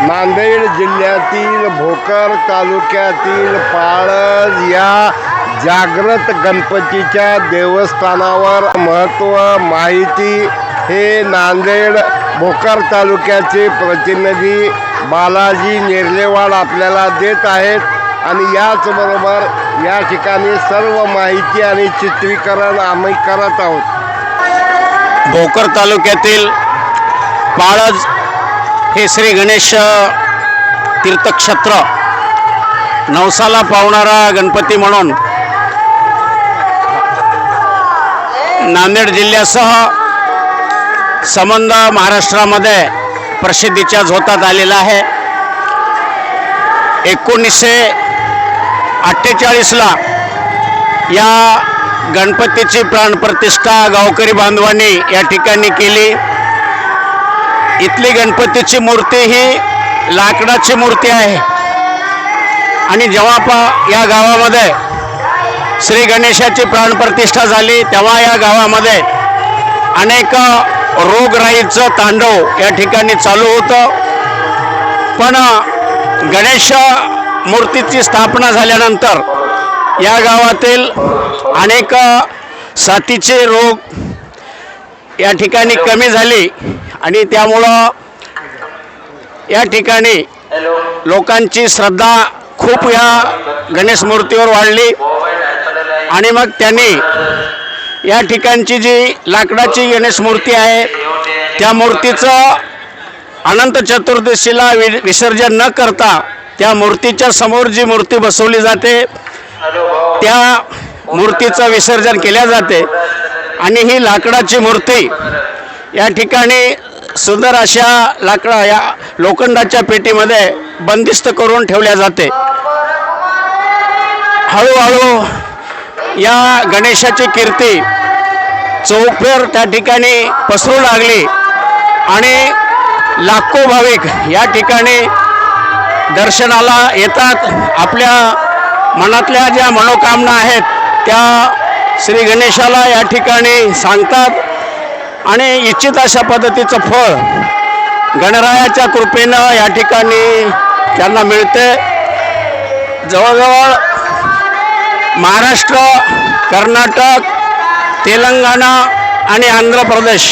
नांदेड जिल्ह्यातील भोकर तालुक्यातील पाळज या जागृत गणपतीच्या देवस्थानावर महत्त्व माहिती हे नांदेड भोकर तालुक्याचे प्रतिनिधी बालाजी नेर्लेवाड आपल्याला देत आहेत. आणि याचबरोबर या ठिकाणी सर्व माहिती आणि चित्रीकरण आम्ही करत आहोत. भोकर तालुक्यातील पाळज हे श्री गणेश तीर्थक्षेत्र नवसाला पावणारा गणपती म्हणून नांदेड जिल्ह्यासह संबंध महाराष्ट्रामध्ये प्रसिद्धीच्या झोतात आलेला आहे. एकोणीसशे अठ्ठेचाळीसला या गणपतीची प्राणप्रतिष्ठा गावकरी बांधवांनी या ठिकाणी केली. इथली गणपतीची मूर्ती ही लाकडाची मूर्ती आहे. आणि जेव्हा पा या गावामध्ये श्री गणेशाची प्राणप्रतिष्ठा झाली तेव्हा या गावामध्ये अनेक रोगराईचं तांडव या ठिकाणी चालू होतं. पण गणेश मूर्तीची स्थापना झाल्यानंतर या गावातील अनेक साथीचे रोग या ठिकाणी कमी झाले. आणि त्यामुळं या ठिकाणी लोकांची श्रद्धा खूप या गणेश मूर्तीवर वाढली. आणि मग त्यांनी या ठिकाणची जी लाकडाची गणेश मूर्ती आहे त्या मूर्तीचं अनंत चतुर्दशीला वि विसर्जन न करता त्या मूर्तीच्या समोर जी मूर्ती बसवली जाते त्या मूर्तीचं विसर्जन केल्या जाते. आणि ही लाकडाची मूर्ती या ठिकाणी सुंदर अशा लाकडा या लोखंडाच्या पेटीमध्ये बंदिस्त करून ठेवल्या जाते. हळूहळू या गणेशाची कीर्ती चौफेर त्या ठिकाणी पसरू लागली आणि लाखो भाविक या ठिकाणी दर्शनाला येतात. आपल्या मनातल्या ज्या मनोकामना आहेत त्या श्री गणेशाला या ठिकाणी सांगतात. आणि इच्छित अशा पद्धतीचं फळ गणरायाच्या कृपेनं या ठिकाणी त्यांना मिळते. जवळजवळ महाराष्ट्र कर्नाटक तेलंगणा आणि आंध्र प्रदेश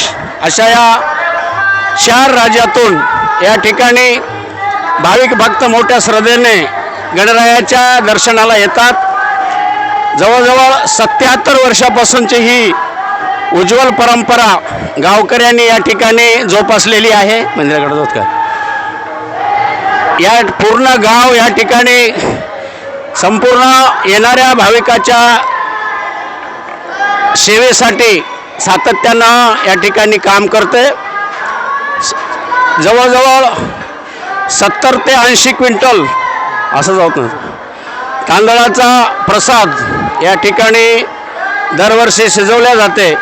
अशा या चार राज्यातून या ठिकाणी भाविक भक्त मोठ्या श्रद्धेने गणरायाच्या दर्शनाला येतात. जवळजवळ सत्याहत्तर वर्षापासूनची ही उज्ज्वल परंपरा गावकऱ्यांनी या ठिकाणी जोपासलेली आहे. मंदिराकडे जात का या पूर्ण गाव या ठिकाणी संपूर्ण येणाऱ्या भाविकाच्या सेवेसाठी सातत्यानं या ठिकाणी काम करते जवळजवळ सत्तर ते ऐंशी क्विंटल असं जात नाही. तांदळाचा प्रसाद या ठिकाणी दरवर्षी शिजवल्या जाते.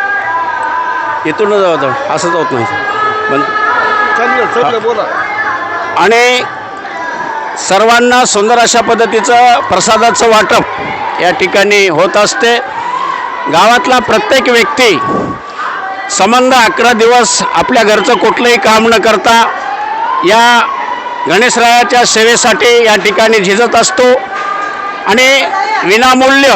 इथून जात असं जात नाही. पण बोला. आणि सर्वांना सुंदर अशा पद्धतीचं प्रसादाचं वाटप या ठिकाणी होत असते. गावातला प्रत्येक व्यक्ती संबंध अकरा दिवस आपल्या घरचं कुठलंही काम न करता या गणेशरायाच्या सेवेसाठी या ठिकाणी झिजत असतो. आणि विनामूल्य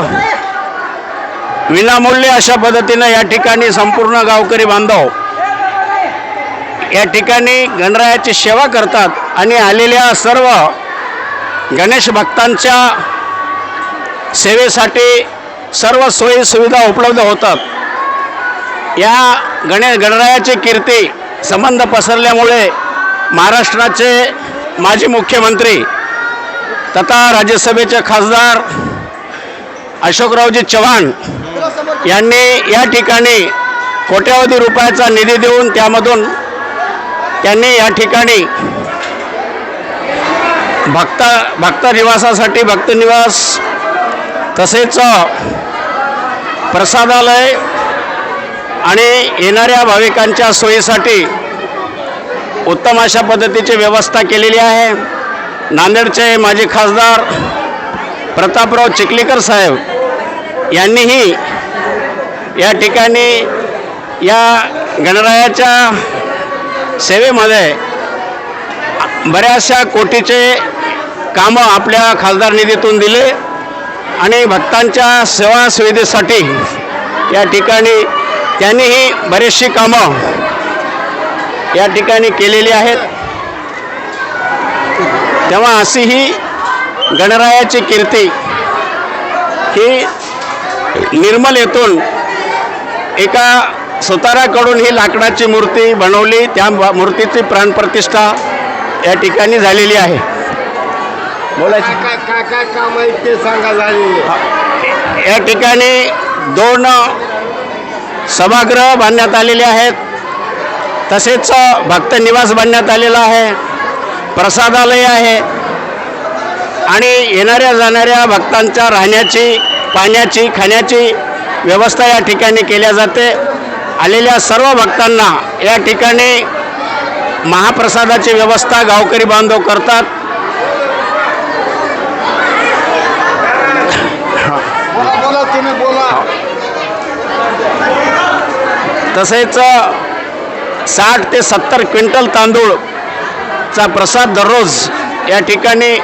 विनामूल्य अशा पद्धतीनं या ठिकाणी संपूर्ण गावकरी बांधव या ठिकाणी गणरायाची सेवा करतात आणि आलेल्या सर्व गणेश भक्तांच्या सेवेसाठी सर्व सोयी सुविधा उपलब्ध होतात. या गणेश गणरायाची कीर्ती संबंध पसरल्यामुळे महाराष्ट्राचे माजी मुख्यमंत्री तथा राज्यसभेचे खासदार अशोकरावजी चव्हाण यांनी या ठिकाणी कोट्यावधी रुपयाचा निधी देऊन त्यामधून त्यांनी या ठिकाणी भक्त भक्त निवासासाठी तसेच प्रसादालय आणि येणाऱ्या भाविकांच्या सोयीसाठी उत्तम अशा पद्धतीची व्यवस्था केलेली आहे. नांदेडचे माजी खासदार प्रतापराव चिखलीकर साहेब यांनीही या ठिकाणी या गणरायाच्या सेवेमध्ये बऱ्याचशा कोटीचे कामं आपल्या खासदार निधीतून दिले आणि भक्तांच्या सेवा सुविधेसाठी या ठिकाणी त्यांनीही बरीचशी कामं या ठिकाणी केलेली आहेत. तेव्हा अशी ही गणरायाची कीर्ती ही निर्मल येथून एका सुताराकडून ही लाकडाची मूर्ती बनवली. त्या मूर्तीची प्राणप्रतिष्ठा या ठिकाणी झालेली आहे. बोलायचं. काय काय काय काम आहे ते सांगा झालेले या ठिकाणी दोन सभागृह बांधण्यात आलेले आहेत. तसेच भक्त निवास बांधण्यात आलेला आहे. प्रसादालय आहे. आणि येणाऱ्या जाणाऱ्या भक्तांच्या राहण्याची पाण्याची खाण्याची व्यवस्था या ठिकाणी केल्या जाते. आलेल्या सर्व भक्तांना या ठिकाणी महाप्रसादाची व्यवस्था गावकरी बांधव करतात. तसेच साठ ते सत्तर क्विंटल तांदूळचा प्रसाद दररोज या ठिकाणी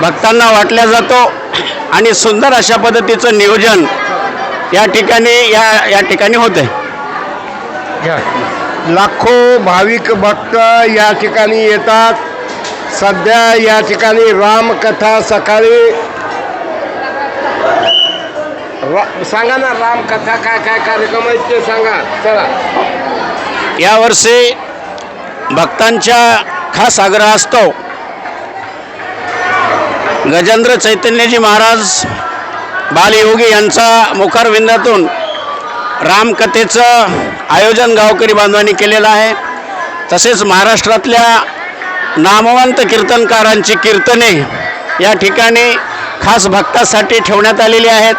भक्तांना वाटला जातो. आणि सुंदर अशा पद्धतीचं नियोजन या ठिकाणी या या ठिकाणी होते. लाखो भाविक भक्त या ठिकाणी येतात. सध्या या ठिकाणी रामकथा सकाळी. रा- सांगा ना रामकथा काय काय कार्यक्रम आहेत ते सांगा. चला. यावर्षी भक्तांच्या खास आग्रह असतो. गजेंद्र चैतन्यजी महाराज बालयोगी यांचा मुखारविंदातून रामकथेचं आयोजन गावकरी बांधवांनी केलेलं आहे. तसेच महाराष्ट्रातल्या नामवंत कीर्तनकारांची कीर्तने या ठिकाणी खास भक्तासाठी ठेवण्यात आलेली आहेत.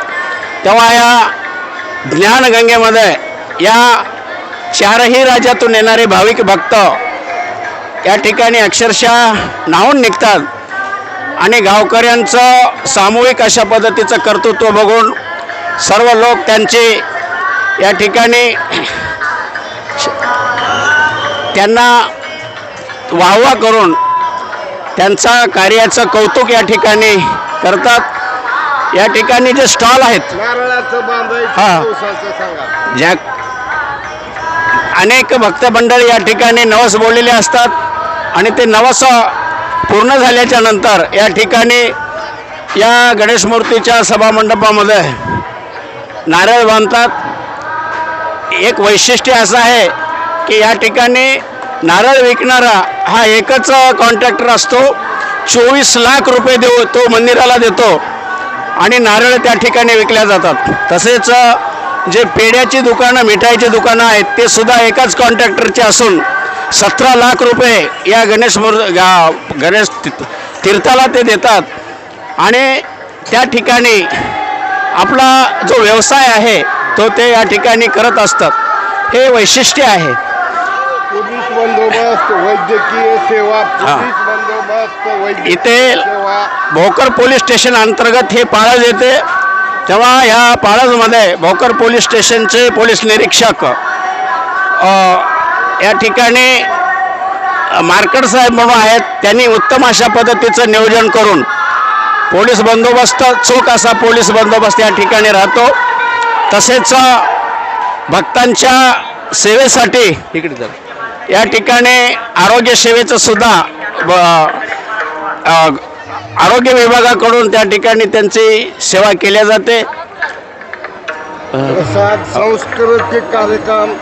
तेव्हा या ज्ञानगंगेमध्ये या चारही राज्यातून येणारे भाविक भक्त या ठिकाणी अक्षरशः न्हावून निघतात. आणि गावकऱ्यांचं सामूहिक अशा पद्धतीचं कर्तृत्व बघून सर्व लोक त्यांचे या ठिकाणी त्यांना वाहवा करून त्यांचा कार्याचं कौतुक या ठिकाणी करतात या ठिकाणी जे स्टॉल आहेत हा. ज्या अनेक भक्त मंडळी या ठिकाणी नवस बोललेले असतात आणि ते नवस पूर्ण झाल्याच्यानंतर या ठिकाणी या गणेश मूर्तीच्या सभामंडपामध्ये नारळ बांधतात. एक वैशिष्ट्य असं आहे की या ठिकाणी नारळ विकणारा हा एकच कॉन्ट्रॅक्टर असतो. चोवीस लाख रुपये देऊ तो मंदिराला देतो आणि नारळ त्या ठिकाणी विकल्या जातात. तसेच जे पेढ्याची दुकानं मिठाईची दुकानं आहेत ते सुद्धा एकाच कॉन्ट्रॅक्टरचे असून सतरा लाख रुपये या गणेश मूर् गणेश तीर्थाला ते देतात. आणि त्या ठिकाणी आपला जो व्यवसाय आहे तो ते या ठिकाणी करत असतात. हे वैशिष्ट्य आहे. पोलीस बंदोबस्त वैद्यकीय सेवा पोलीस बंदोबस्त इथे भोकर पोलीस स्टेशन अंतर्गत हे पाळज येते. तेव्हा ह्या पाळजमध्ये भोकर पोलीस स्टेशनचे पोलीस निरीक्षक या ठिकाणी मार्कड साहेब म्हणून आहेत त्यांनी उत्तम अशा पद्धतीचं नियोजन करून पोलीस बंदोबस्त चोख असा पोलीस बंदोबस्त या ठिकाणी राहतो. तसेच भक्तांच्या सेवेसाठी इकडे जरा या ठिकाणी आरोग्य सेवेचं सुद्धा आरोग्य विभागाकडून त्या ठिकाणी त्यांची सेवा केल्या जाते. सांस्कृतिक कार्यक्रम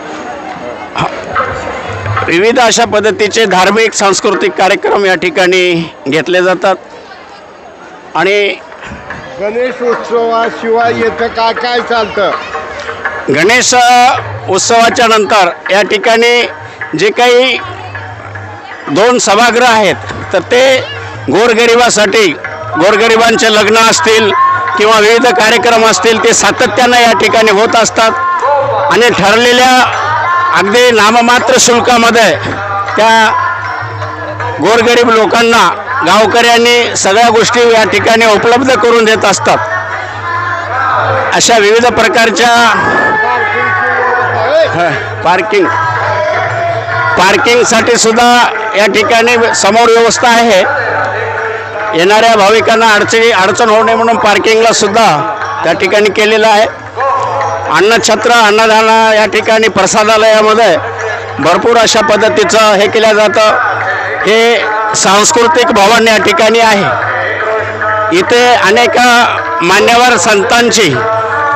विविध अशा पद्धतीचे धार्मिक सांस्कृतिक कार्यक्रम या ठिकाणी घेतले जातात. आणि गणेश उत्सवाशिवाय येतं काय काय चालतं? गणेश उत्सवाच्या नंतर या ठिकाणी जे काही दोन सभागृह आहेत तर ते गोरगरिबासाठी गोरगरिबांचे लग्न असतील किंवा विविध कार्यक्रम असतील ते सातत्यानं या ठिकाणी होत असतात. आणि ठरलेल्या अगदी नाममात्र शुल्कामध्ये त्या गोरगरीब लोकांना गावकऱ्यांनी सगळ्या गोष्टी या ठिकाणी उपलब्ध करून देत असतात. अशा विविध प्रकारच्या पार्किंग. पार्किंगसाठी सुद्धा या ठिकाणी समोर व्यवस्था आहे. येणाऱ्या भाविकांना अडचणी अडचण होऊ नये म्हणून पार्किंगला सुद्धा त्या ठिकाणी केलेलं आहे. अन्नछत्र अन्नदान या ठिकाणी प्रसादालयामध्ये भरपूर अशा पद्धतीचं हे केलं जातं. हे सांस्कृतिक भवन या ठिकाणी आहे. इथे अनेक मान्यवर संतांची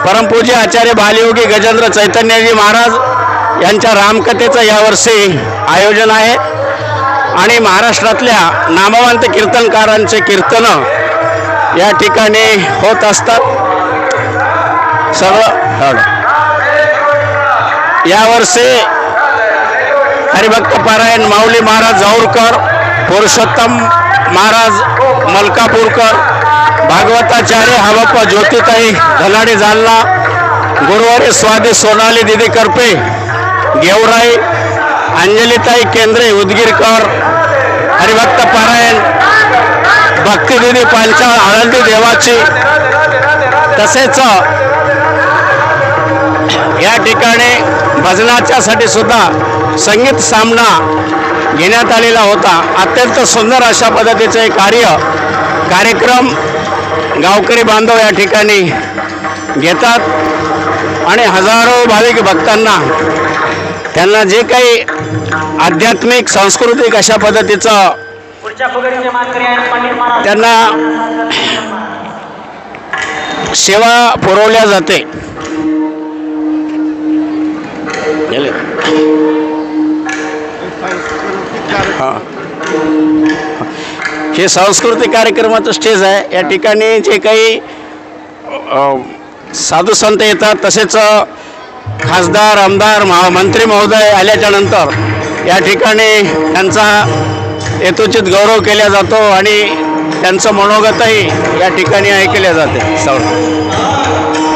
परमपूज्य आचार्य बालयोगी गजेंद्र चैतन्यजी महाराज यांच्या रामकथेचं यावर्षी आयोजन आहे. आणि महाराष्ट्रातल्या नामवंत कीर्तनकारांचे कीर्तनं या ठिकाणी होत असतात. सगळं यावर्षी हरिभक्त पारायण माऊली महाराज जाऊरकर पुरुषोत्तम महाराज मलकापूरकर भागवताचार्य हवाप्पा ज्योतिताई धनाडे जालना गुरुवारी स्वादी सोनाली दिदी करपे गेवराई अंजलीताई केंद्रे उदगीरकर हरिभक्त पारायण भक्तिदिदी पांचाळ आळंदी देवाची तसेच या ठिकाणी भजनाच्यासाठी सुद्धा संगीत सामना घेण्यात आलेला होता. अत्यंत सुंदर अशा पद्धतीचे कार्य कार्यक्रम गावकरी बांधव या ठिकाणी घेतात आणि हजारो भाविक भक्तांना त्यांना जे काही आध्यात्मिक सांस्कृतिक अशा पद्धतीचं त्यांना सेवा पुरवल्या जाते. गेले. हा. हे सांस्कृतिक कार्यक्रमाचं स्टेज आहे या ठिकाणी जे काही साधू संत येतात तसेच खासदार आमदार महा मंत्री महोदय आल्याच्यानंतर या ठिकाणी त्यांचा यथोचित गौरव केला जातो आणि त्यांचं मनोगतही या ठिकाणी ऐकल्या जाते सगळं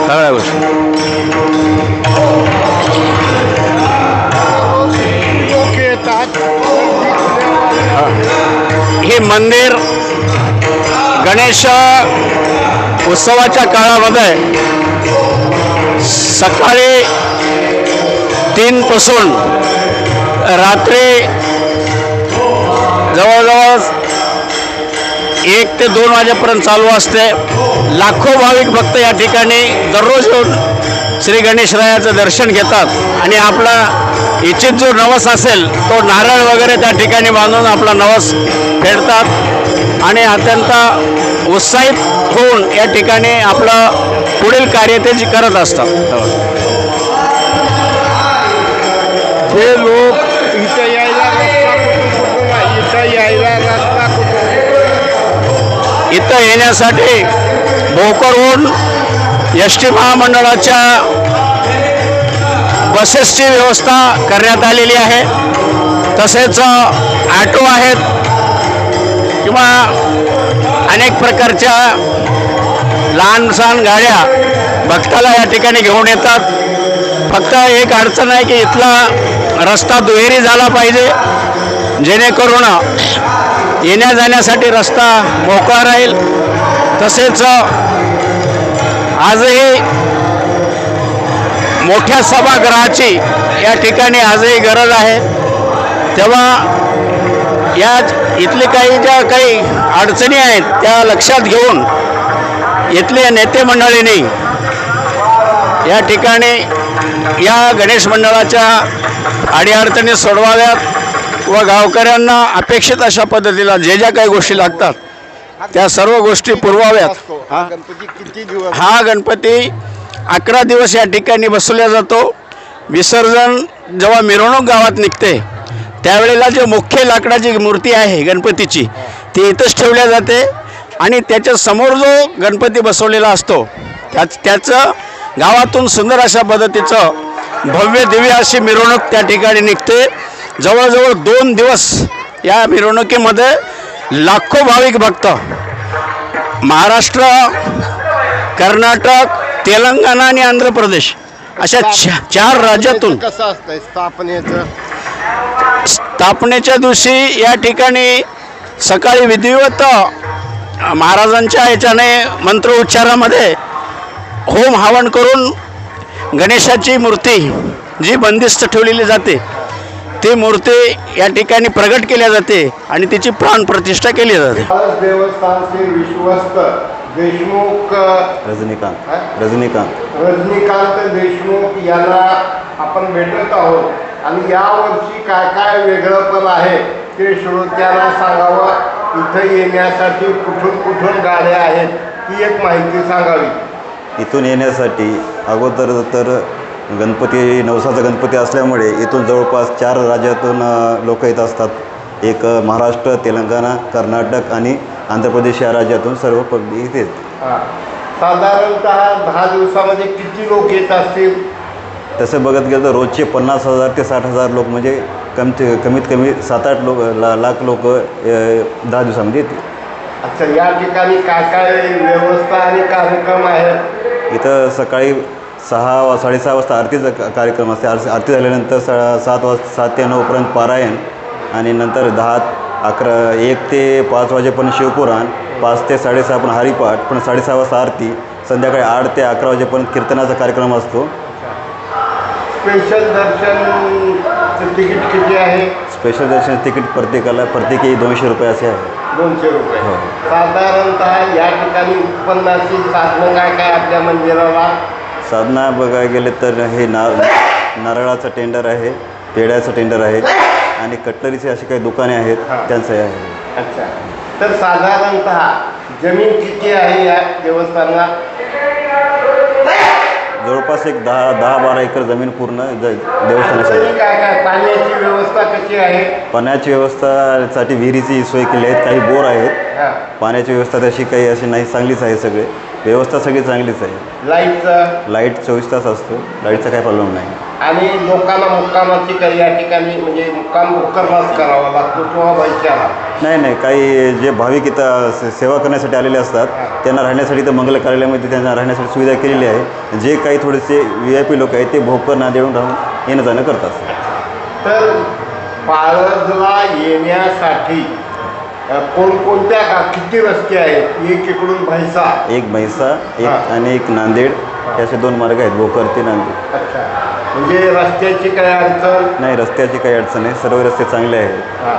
सगळ्या गोष्टी मंदिर गणेश उत्सवाच्या काळामध्ये सकाळी तीनपासून रात्री जवळजवळ एक ते दोन वाजेपर्यंत चालू असते. लाखो भाविक भक्त या ठिकाणी दररोज येऊन श्री गणेशरायाचं दर्शन घेतात आणि आपला इच्छित जो नवस असेल तो नारळ वगैरे त्या ठिकाणी बांधून आपला नवस फेडतात. आणि अत्यंत उत्साहित होऊन या ठिकाणी आपलं पुढील कार्य ते जे करत असतात. हे लोक इथं यायला? इथं यायला इथं येण्यासाठी भोकरहून एस टी महामंडळाच्या बसेसची व्यवस्था करण्यात आलेली आहे. तसेच ॲटो आहेत किंवा अनेक प्रकारच्या लहान सहान गाड्या भक्ताला या ठिकाणी घेऊन येतात. फक्त एक अडचण आहे की इथला रस्ता दुहेरी झाला पाहिजे. जेणेकरून येण्या जाण्यासाठी रस्ता मोकळा राहील. तसेच आजही मोठ्या सभागृहाची या ठिकाणी आजही गरज आहे तेव्हा या इथली काही ज्या काही अडचणी आहेत त्या लक्षात घेऊन इथल्या नेते मंडळींनी या ठिकाणी या गणेश मंडळाच्या अडीअडचणी सोडवाव्यात व गावकऱ्यांना अपेक्षित अशा पद्धतीला जे ज्या काही गोष्टी लागतात त्या सर्व गोष्टी पुरवाव्यात. हा? गणपती अकरा दिवस या ठिकाणी बसवला जातो. विसर्जन जेव्हा मिरवणूक गावात निघते त्यावेळेला जे मुख्य लाकडाची मूर्ती आहे गणपतीची ती इथंच ठेवल्या जाते आणि त्याच्यासमोर जो गणपती बसवलेला असतो त्याच त्याचं गावातून सुंदर अशा पद्धतीचं भव्य दिव्य अशी मिरवणूक त्या ठिकाणी निघते. जवळजवळ दोन दिवस या मिरवणुकीमध्ये लाखो भाविक भक्त महाराष्ट्र कर्नाटक तेलंगणा आणि आंध्र प्रदेश अशा चा- चार राज्यातून कसं असतंय स्थापनेचं? स्थापनेच्या दिवशी या ठिकाणी सकाळी विधिवत अ, महाराजांच्या याच्याने मंत्रोच्चारामध्ये होम हवन करून गणेशाची मूर्ती जी बंदिस्त ठेवलेली जाते ती मूर्ती या ठिकाणी प्रगट केल्या जाते आणि तिची प्राण प्रतिष्ठा केली जाते. विश्वस्त. देशमुख रजनीकांत. रजनीकांत. रजनीकांत देशमुख यांना आपण भेटत आहोत. आणि यावर्षी काय काय वेगळं पण आहे ते श्रोत्यांना सांगावं. इथं येण्यासाठी कुठून कुठून गाड्या आहेत ही एक माहिती सांगावी. इथून येण्यासाठी अगोदर तर गणपती नवसाचा गणपती असल्यामुळे इथून जवळपास चार राज्यातून लोक येत असतात. एक अ, महाराष्ट्र तेलंगणा कर्नाटक आणि आंध्र प्रदेश या राज्यातून सर्व पब्लिक इथे येते. साधारणतः दहा दिवसामध्ये किती लोक येत असतील? तसं बघत गेलं तर रोजचे पन्नास हजार ते साठ हजार लोक म्हणजे कम कमीत कमी सात आठ लोक ला लाख लोक दहा दिवसामध्ये येतील. अच्छा या ठिकाणी काय काय व्यवस्था आणि कार्यक्रम आहेत? इथं सकाळी सहा वा साडेसहा वाजता आरतीचा कार्यक्रम असते. आरती आरती झाल्यानंतर सा सात वाजता सात ते नऊपर्यंत पारायण आणि नंतर दहा अकरा एक ते पाच वाजेपर्यंत शिवपुराण पाच ते साडेसहा पण हरिपाठ पण साडेसहा वाजता आरती संध्याकाळी आठ ते अकरा वाजेपर्यंत कीर्तनाचा कार्यक्रम असतो. स्पेशल दर्शन तिकीट किती आहे? स्पेशल दर्शन तिकीट प्रत्येकाला प्रत्येकी दोनशे रुपये असे आहे. दोनशे रुपये. हो. साधारणतः या ठिकाणी उत्पन्नाची साधनं काय काय आपल्या मंदिराला? साधना बघायला गेले तर हे ना नारळाचं टेंडर आहे पेढ्याचं टेंडर आहे. आणि कटलरीचे अशी काही दुकाने आहेत हां. त्यांचं हे आहे. अच्छा. तर साधारणतः जमीन किती आहे या देवस्थानाला? जवळपास एक दहा दहा बारा एकर जमीन पूर्ण ज देवस्थानाची आहे. काय काय पाण्याची व्यवस्था कशी आहे? पाण्याची व्यवस्थासाठी विहिरीची सोय केली आहे काही बोर आहेत. हा. पाण्याची व्यवस्था तशी काही अशी नाही चांगलीच आहे सगळे. व्यवस्था सगळी चांगलीच आहे. लाईटचं? लाइट चोवीस तास असतो. लाईटचा काही प्रॉब्लेम नाही. आणि लोकांना मुक्कामाची काही या ठिकाणी म्हणजे मुक्काम उपकरणाच करावा लागतो किंवा पैशाला नाही नाही काही जे भाविक इथं से- सेवा करण्यासाठी आलेले असतात त्यांना राहण्यासाठी तर मंगल कार्यालयामध्ये त्यांना राहण्यासाठी सुविधा केलेली आहे. जे काही थोडेसे व्ही आय पी लोक आहेत ते भोकर ना देऊन राहून येणं जाणं करतात. तर पाळजला येण्यासाठी अ, कोणकोणत्या गा किती रस्ते आहेत? एक इकडून म्हैसा एक म्हैसा एक हां. आणि एक नांदेड. हे. असे दोन मार्ग आहेत भोकर ते नांदेड. अच्छा. म्हणजे रस्त्याची काही अडचण? नाही रस्त्याची काही अडचण नाही. सर्व रस्ते चांगले आहेत. हा.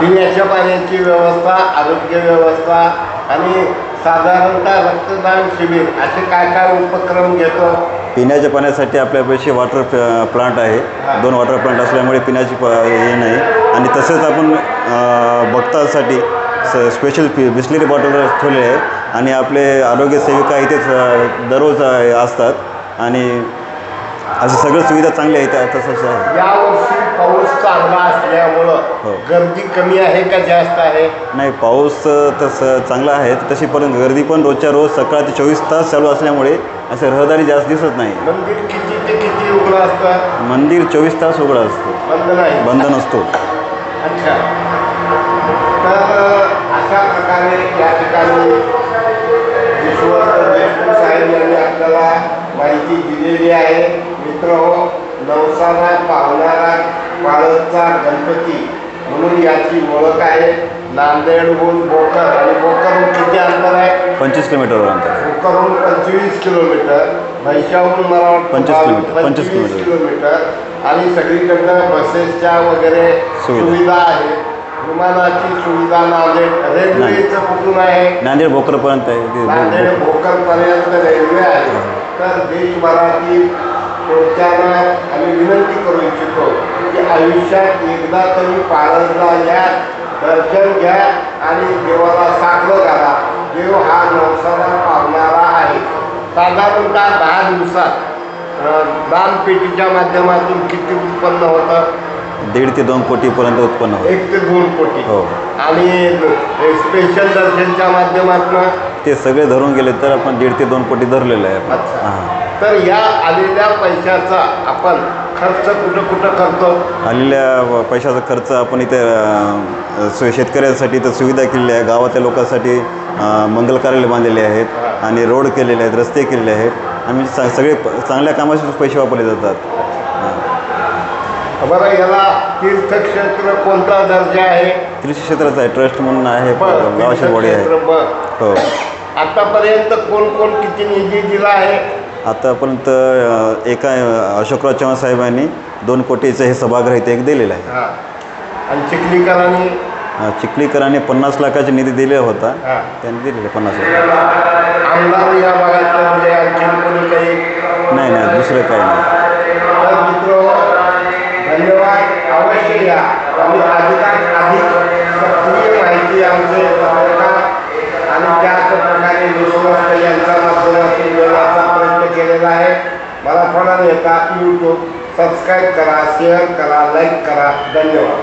पिण्याच्या पाण्याची व्यवस्था आरोग्य व्यवस्था आणि साधारणतः रक्तदान शिबिर असे काय काय उपक्रम घेतो? पिण्याच्या पाण्यासाठी आपल्यापाशी वॉटर प- प्लांट आहे. दोन वॉटर प्लांट असल्यामुळे पिण्याची प हे नाही. आणि तसंच आपण अं, भक्तांसाठी स स्पेशल पि बिस्लरी बॉटल ठेवले आहे आणि आपले आरोग्य सेविका इथेच अं, दररोज अं, असतात. आणि असं सगळं सुविधा चांगल्या आहेत तसंच आहे. यावर्षी पाऊस चांगला असल्यामुळं हो. गर्दी कमी आहे का जास्त आहे? नाही पाऊस तसं चांगला आहे तशी पर्यंत गर्दी पण रोजच्या रोज सकाळ ते चोवीस तास चालू असल्यामुळे असं रहदारी जास्त दिसत नाही. मंदिर किती ते किती उघडं असतं? मंदिर चोवीस तास उघडं असतं. बंद नाही. बंद नसतो. अच्छा. तर अशा प्रकारे या ठिकाणी देशमुख साहेब यांनी आपल्याला माहिती दिलेली आहे. मित्र हो नवसाला पावणारा पाळतचा गणपती म्हणून याची ओळख आहे. नांदेडहून बोकर आणि बोकरहून किती अंतर आहे? पंचवीस किलोमीटरवर अंतर बोकरहून पंचवीस किलोमीटर. म्हैशाहून मला 25 किलोमीटर, 25 पंचवीस किलोमीटर. किलोमीटर. आणि सगळीकडनं बसेसच्या वगैरे सुविधा. आहे. विमानाची सुविधा नांदेड रेल्वेचं कुठून आहे? नांदेड भोकरपर्यंत आहे. नांदेड भोकरपर्यंत रेल्वे आहे. तर देशभरातील कोणत्याला आम्ही विनंती करू इच्छितो की आयुष्यात एकदा तरी पारसला या दर्शन घ्या आणि देवाला साखर घाला. देव हा नवसाला पावणारा आहे. साधारणतः दहा दिवसात दानपेटीच्या माध्यमातून किती उत्पन्न होतं? दीड ते दोन कोटीपर्यंत उत्पन्न होतं. एक ते दोन कोटी. हो. आणि स्पेशल दर्शनच्या माध्यमातून ते सगळे धरून गेले तर आपण दीड ते दोन कोटी धरलेलं आहे. आपण. अच्छा. हां. तर या आलेल्या पैशाचा आपण खर्च कुठं कुठं करतो? आलेल्या व- पैशाचा खर्च आपण इथे अ, सो- शेतकऱ्यांसाठी इथं सुविधा केलेली आहे. गावातल्या लोकांसाठी अ, मंगल कार्यालय बांधलेले आहेत आणि रोड केलेले आहेत रस्ते केलेले आहेत. आणि सगळे प- चांगल्या कामासाठी पैसे वापरले जातात. बरं याला तीर्थक्षेत्र कोणता दर्जा आहे? तीर्थक्षेत्राचं आहे ट्रस्ट म्हणून आहे गावाची बॉडी आहे. हो. आतापर्यंत कोण कोण किती निधी दिला आहे? आतापर्यंत एका अशोकराव चव्हाण साहेबांनी दोन कोटीचं हे सभागृह इथे एक दिलेलं आहे. आणि चिखलीकरांनी? चिखलीकरांनी पन्नास लाखाचा निधी दिलेला होता. त्यांनी दिलेले पन्नास लाख. आमदार या भागातलं म्हणजे नाही नाही दुसरं काही नाही. या आणि अधिकात अधिक सक्रिय माहिती आमचे पत्रकार आणि त्याच प्रकारे विश्वस्त यांच्या माध्यमातून देण्याचा प्रयत्न केलेला आहे मला पुन्हा येता यूट्यूब सबस्क्राईब करा शेअर करा लाईक करा धन्यवाद